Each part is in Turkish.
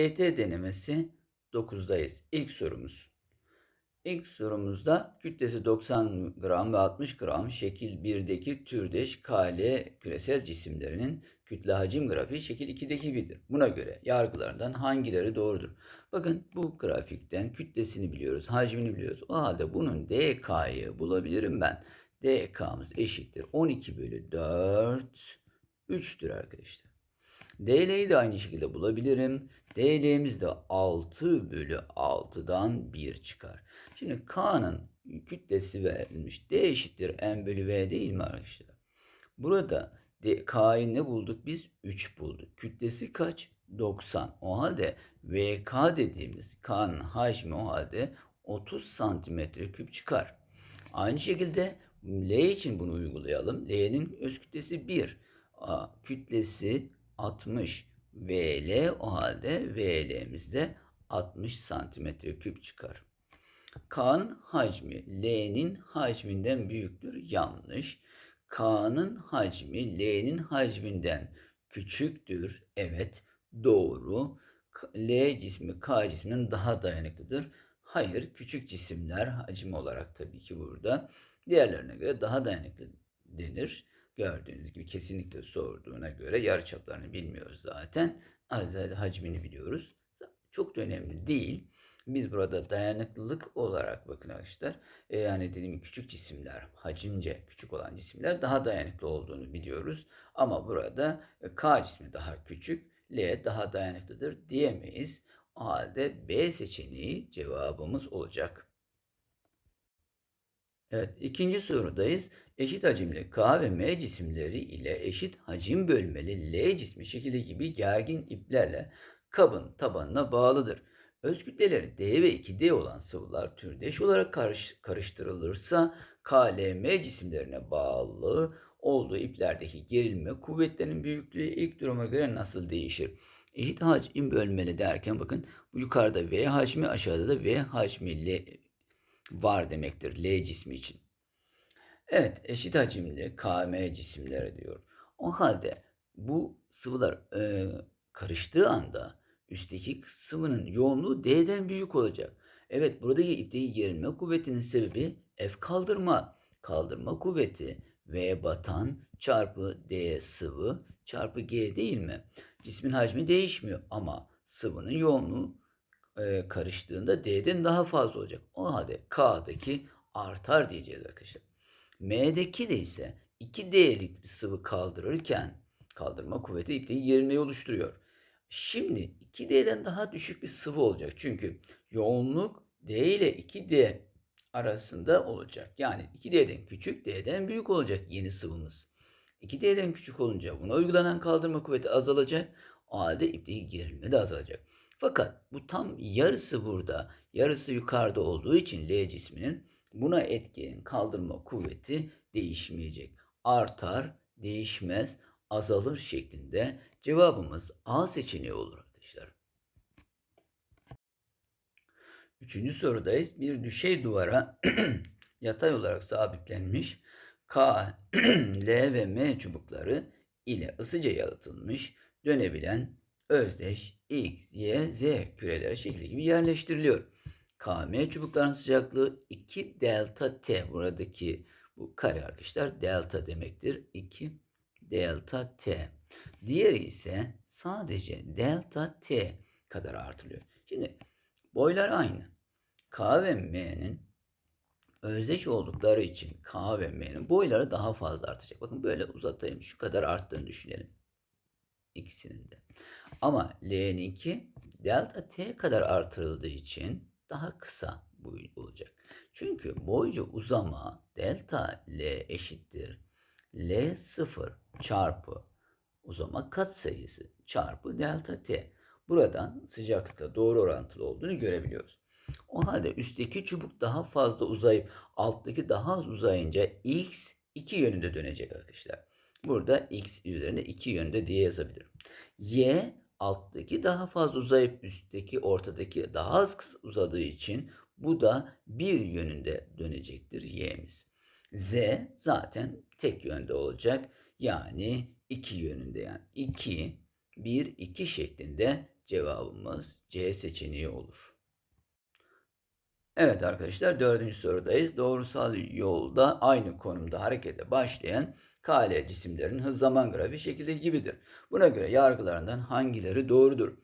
ET denemesi 9'dayız. İlk sorumuz. İlk sorumuzda kütlesi 90 gram ve 60 gram şekil 1'deki türdeş KL küresel cisimlerinin kütle hacim grafiği şekil 2'deki gibidir. Buna göre yargılarından hangileri doğrudur? Bakın bu grafikten kütlesini biliyoruz, hacmini biliyoruz. O halde bunun DK'yı bulabilirim ben. DK'mız eşittir 12 bölü 4 3'tür arkadaşlar. DL'yi de aynı şekilde bulabilirim. DL'miz de 6 bölü 6'dan 1 çıkar. Şimdi K'nın kütlesi verilmiş. D eşittir M bölü V değil mi arkadaşlar? Burada K'yı ne bulduk biz? 3 bulduk. Kütlesi kaç? 90. O halde VK dediğimiz K'nın hacmi o halde 30 santimetre küp çıkar. Aynı şekilde L için bunu uygulayalım. L'nin öz kütlesi 1. A, kütlesi 60. VL o halde VL'miz de 60 santimetre küp çıkar. K'nın hacmi L'nin hacminden büyüktür. Yanlış. K'nın hacmi L'nin hacminden küçüktür. Evet. Doğru. L cismi K cisminden daha dayanıklıdır. Hayır. Küçük cisimler hacim olarak tabii ki burada diğerlerine göre daha dayanıklı denir. Gördüğünüz gibi kesinlikle sorduğuna göre yarıçaplarını bilmiyoruz zaten. Sadece hacmini biliyoruz. Çok da önemli değil. Biz burada dayanıklılık olarak bakın arkadaşlar. e, yani dediğim küçük cisimler, hacimce küçük olan cisimler daha dayanıklı olduğunu biliyoruz. Ama burada e, K cismi daha küçük, L daha dayanıklıdır diyemeyiz. O halde B seçeneği cevabımız olacak. Evet, ikinci sorudayız. Eşit hacimli K ve M cisimleri ile eşit hacim bölmeli L cismi şekilde gibi gergin iplerle kabın tabanına bağlıdır. Öz kütleleri D ve 2D olan sıvılar türdeş olarak karış- karıştırılırsa KLM cisimlerine bağlı olduğu iplerdeki gerilme kuvvetlerinin büyüklüğü ilk duruma göre nasıl değişir? Eşit hacim bölmeli derken bakın bu yukarıda V hacmi aşağıda da V hacmi L var demektir L cismi için. Evet eşit hacimli KM cisimleri diyor. O halde bu sıvılar e, karıştığı anda üstteki sıvının yoğunluğu D'den büyük olacak. Evet buradaki ipteki gerilme kuvvetinin sebebi F kaldırma. Kaldırma kuvveti V batan çarpı D sıvı çarpı G değil mi? Cismin hacmi değişmiyor ama sıvının yoğunluğu e, karıştığında D'den daha fazla olacak. O halde K'daki artar diyeceğiz arkadaşlar. M'deki de ise 2D'lik bir sıvı kaldırırken kaldırma kuvveti ipteki gerilmeyi oluşturuyor. Şimdi 2D'den daha düşük bir sıvı olacak. Çünkü yoğunluk D ile 2D arasında olacak. Yani 2D'den küçük, D'den büyük olacak yeni sıvımız. 2D'den küçük olunca buna uygulanan kaldırma kuvveti azalacak. O halde ipteki gerilme de azalacak. Fakat bu tam yarısı burada, yarısı yukarıda olduğu için L cisminin buna etkileyen kaldırma kuvveti değişmeyecek. Artar, değişmez, azalır şeklinde cevabımız A seçeneği olur arkadaşlar. Üçüncü sorudayız. Bir düşey duvara yatay olarak sabitlenmiş K, L ve M çubukları ile ısıca yalıtılmış dönebilen özdeş X, Y, Z küreleri şekli gibi yerleştiriliyor. KM çubukların sıcaklığı 2 delta T. Buradaki bu kare arkadaşlar delta demektir. 2 delta T. Diğeri ise sadece delta T kadar artırılıyor. Şimdi boylar aynı. K ve M'nin özdeş oldukları için K ve M'nin boyları daha fazla artacak. Bakın böyle uzatayım. Şu kadar arttığını düşünelim. İkisinin de. Ama L'ninki delta T kadar artırıldığı için daha kısa olacak. Çünkü boyca uzama delta L eşittir. L0 çarpı uzama katsayısı çarpı delta T. Buradan sıcaklıkla doğru orantılı olduğunu görebiliyoruz. O halde üstteki çubuk daha fazla uzayıp alttaki daha az uzayınca x iki yönünde dönecek arkadaşlar. Burada x üzerinde iki yönde diye yazabilirim. Y alttaki daha fazla uzayıp üstteki ortadaki daha az kısa uzadığı için bu da bir yönünde dönecektir y'miz. Z zaten tek yönde olacak. Yani iki yönünde yani 2 1 2 şeklinde Cevabımız C seçeneği olur. Evet arkadaşlar dördüncü sorudayız. Doğrusal yolda aynı konumda harekete başlayan KL cisimlerin hız zaman grafiği şekilde gibidir. Buna göre yargılarından hangileri doğrudur?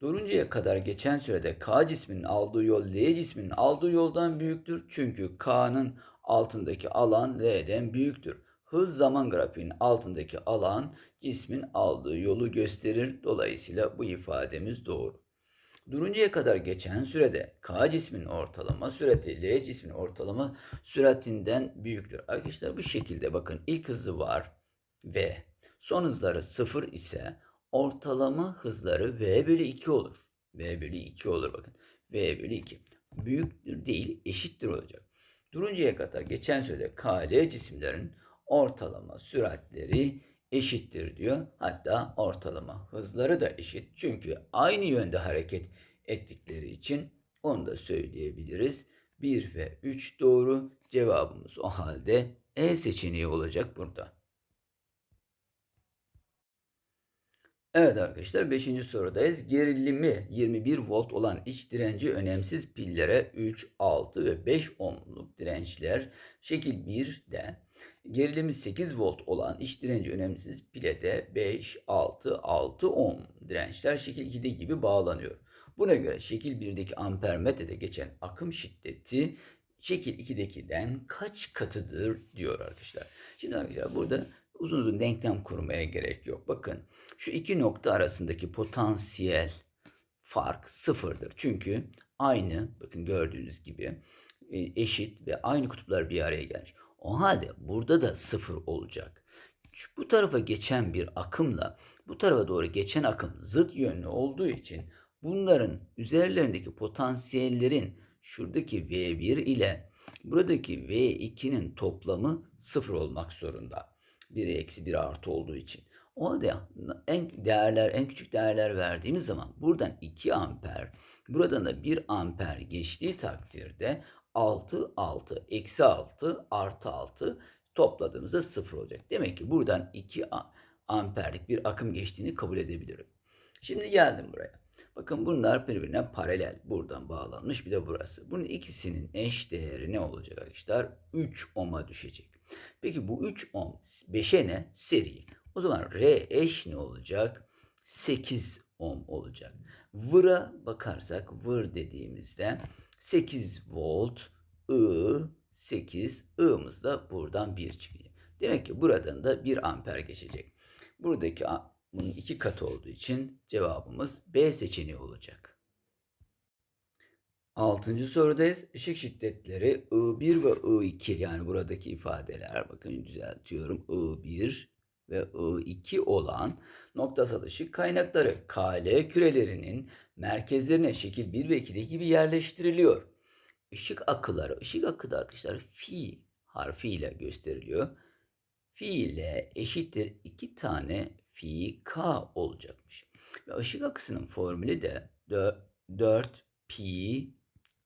Duruncaya kadar geçen sürede K cisminin aldığı yol L cisminin aldığı yoldan büyüktür. Çünkü K'nın altındaki alan L'den büyüktür. Hız zaman grafiğinin altındaki alan cismin aldığı yolu gösterir. Dolayısıyla bu ifademiz doğru. Duruncaya kadar geçen sürede K cisminin ortalama sürati L cisminin ortalama süratinden büyüktür. Arkadaşlar bu şekilde bakın ilk hızı var V. Son hızları 0 ise ortalama hızları V bölü 2 olur. V bölü 2 olur bakın. V bölü 2. Büyüktür değil eşittir olacak. Duruncaya kadar geçen sürede KL cisimlerin ortalama süratleri eşittir diyor. Hatta ortalama hızları da eşit. Çünkü aynı yönde hareket ettikleri için onu da söyleyebiliriz. 1 ve 3 doğru. Cevabımız o halde E seçeneği olacak burada. Evet arkadaşlar 5. sorudayız. Gerilimi 21 volt olan iç direnci önemsiz pillere 3, 6 ve 5 ohmluk dirençler şekil 1'de gerilimi 8 volt olan iç direnci önemsiz pile de 5, 6, 6 ohm dirençler şekil 2'de gibi bağlanıyor. Buna göre şekil 1'deki ampermetrede geçen akım şiddeti şekil 2'dekinden kaç katıdır diyor arkadaşlar. Şimdi arkadaşlar burada uzun uzun denklem kurmaya gerek yok. Bakın şu iki nokta arasındaki potansiyel fark sıfırdır. Çünkü aynı bakın gördüğünüz gibi e, eşit ve aynı kutuplar bir araya gelmiş. O halde burada da sıfır olacak. Bu tarafa geçen bir akımla bu tarafa doğru geçen akım zıt yönlü olduğu için bunların üzerlerindeki potansiyellerin şuradaki V1 ile buradaki V2'nin toplamı sıfır olmak zorunda. 1 eksi 1 artı olduğu için. O halde en değerler, en küçük değerler verdiğimiz zaman buradan 2 amper, buradan da 1 amper geçtiği takdirde 6, 6, eksi 6, artı 6 topladığımızda 0 olacak. Demek ki buradan 2 amperlik bir akım geçtiğini kabul edebilirim. Şimdi geldim buraya. Bakın bunlar birbirine paralel. Buradan bağlanmış bir de burası. Bunun ikisinin eş değeri ne olacak arkadaşlar? 3 ohm'a düşecek. Peki bu 3 ohm 5'e ne? Seri. O zaman R eş ne olacak? 8 ohm olacak. Vır'a bakarsak vır dediğimizde 8 volt I 8 I'mız da buradan 1 çıkacak. Demek ki buradan da 1 amper geçecek. Buradaki bunun iki katı olduğu için cevabımız B seçeneği olacak. Altıncı sorudayız. Işık şiddetleri I1 ve I2 yani buradaki ifadeler bakın düzeltiyorum. I1 ve I2 olan noktasal ışık kaynakları KL kürelerinin merkezlerine şekil 1 ve 2'deki gibi yerleştiriliyor. Işık akıları, ışık akı da arkadaşlar fi harfiyle gösteriliyor. Fi ile eşittir 2 tane fi k olacakmış. Ve ışık akısının formülü de 4 pi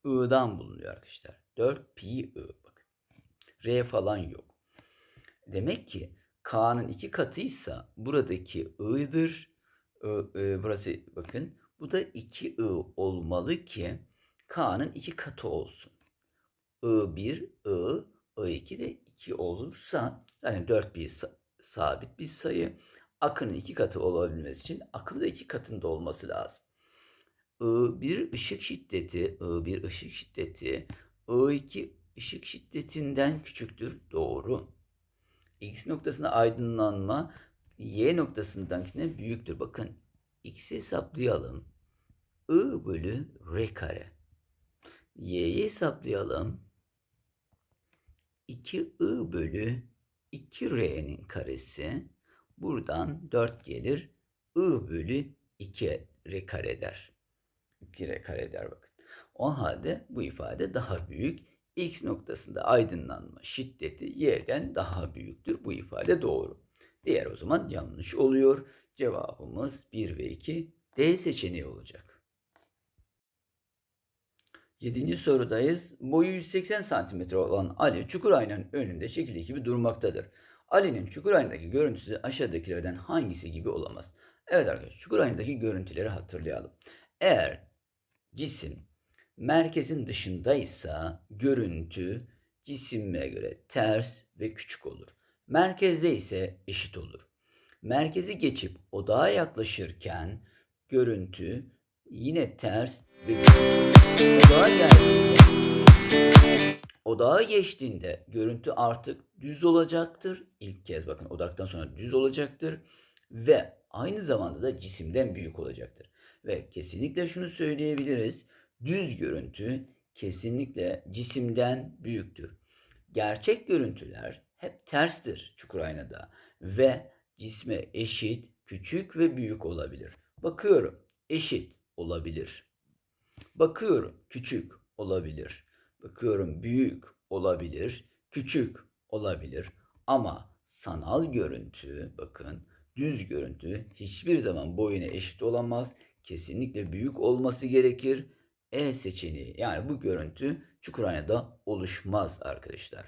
i'dan bulunuyor arkadaşlar. 4 pi i bakın. R falan yok. Demek ki k'nın iki katıysa buradaki i'dir. E, burası bakın. Bu da 2 i olmalı ki k'nın iki katı olsun. I1, I, I2 de 2 olursa yani 4 bir sabit bir sayı akının iki katı olabilmesi için akım da iki katında olması lazım. I1 ışık şiddeti, I1 ışık şiddeti I2 ışık şiddetinden küçüktür. Doğru. X noktasında aydınlanma Y noktasındankine büyüktür. Bakın X'i hesaplayalım. I bölü R kare. Y'yi hesaplayalım. 2I bölü 2R'nin karesi Buradan 4 gelir. I bölü 2 r kare eder. 2 r kare eder bakın. O halde bu ifade daha büyük. X noktasında aydınlanma şiddeti y'den daha büyüktür. Bu ifade doğru. Diğer o zaman yanlış oluyor. Cevabımız 1 ve 2 D seçeneği olacak. Yedinci sorudayız. Boyu 180 cm olan Ali çukur aynanın önünde şekil gibi durmaktadır. Ali'nin çukur aynadaki görüntüsü aşağıdakilerden hangisi gibi olamaz? Evet arkadaşlar çukur aynadaki görüntüleri hatırlayalım. Eğer cisim merkezin dışındaysa görüntü cisime göre ters ve küçük olur. Merkezde ise eşit olur. Merkezi geçip odağa yaklaşırken görüntü yine ters ve. Odağa geldiğinde Odağa geçtiğinde görüntü artık düz olacaktır. İlk kez bakın odaktan sonra düz olacaktır ve aynı zamanda da cisimden büyük olacaktır. Ve kesinlikle şunu söyleyebiliriz. Düz görüntü kesinlikle cisimden büyüktür. Gerçek görüntüler hep terstir çukur aynada ve cisme eşit, küçük ve büyük olabilir. Bakıyorum eşit olabilir. Bakıyorum küçük olabilir. Bakıyorum büyük olabilir, küçük olabilir. Ama sanal görüntü bakın düz görüntü hiçbir zaman boyuna eşit olamaz. Kesinlikle büyük olması gerekir. E seçeneği yani bu görüntü Çukurhane'de oluşmaz arkadaşlar.